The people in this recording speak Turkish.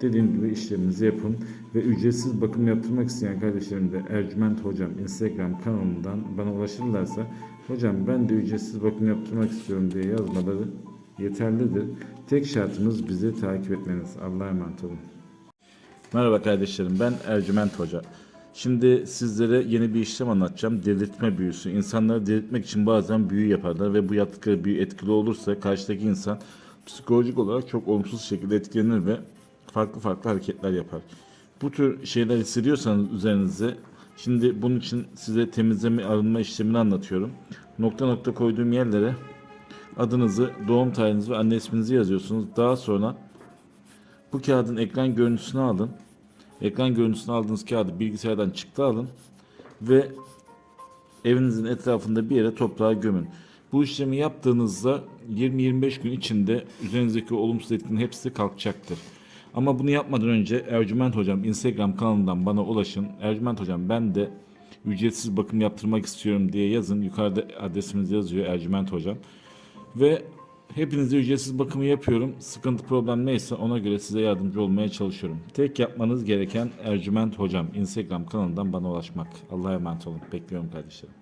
Dediğim gibi işleminizi yapın ve ücretsiz bakım yaptırmak isteyen kardeşlerim de Ercüment Hocam Instagram kanalından bana ulaşırlarsa Hocam ben de ücretsiz bakım yaptırmak istiyorum diye yazmaları yeterlidir. Tek şartımız bizi takip etmeniz. Allah'a emanet olun. Merhaba kardeşlerim ben Ercüment Hoca. Şimdi sizlere yeni bir işlem anlatacağım. Delirtme büyüsü. İnsanları delirtmek için bazen büyü yaparlar ve bu yaptıkları büyü etkili olursa karşıdaki insan psikolojik olarak çok olumsuz şekilde etkilenir ve farklı farklı hareketler yapar. Bu tür şeyler hissediyorsanız üzerinize şimdi bunun için size temizleme arınma işlemini anlatıyorum. Nokta nokta koyduğum yerlere adınızı, doğum tarihinizi ve anne isminizi yazıyorsunuz. Daha sonra bu kağıdın ekran görüntüsünü alın. Ekran görüntüsünü aldığınız kağıdı bilgisayardan çıktı alın ve evinizin etrafında bir yere toprağa gömün. Bu işlemi yaptığınızda 20-25 gün içinde üzerinizdeki olumsuz etkinin hepsi kalkacaktır. Ama bunu yapmadan önce Ercüment Hocam Instagram kanalından bana ulaşın. Ercüment Hocam ben de ücretsiz bakım yaptırmak istiyorum diye yazın. Yukarıda adresimiz yazıyor Ercüment Hocam. Ve hepinize ücretsiz bakımı yapıyorum. Sıkıntı problem neyse ona göre size yardımcı olmaya çalışıyorum. Tek yapmanız gereken Ercüment Hocam Instagram kanalından bana ulaşmak. Allah'a emanet olun. Bekliyorum kardeşlerim.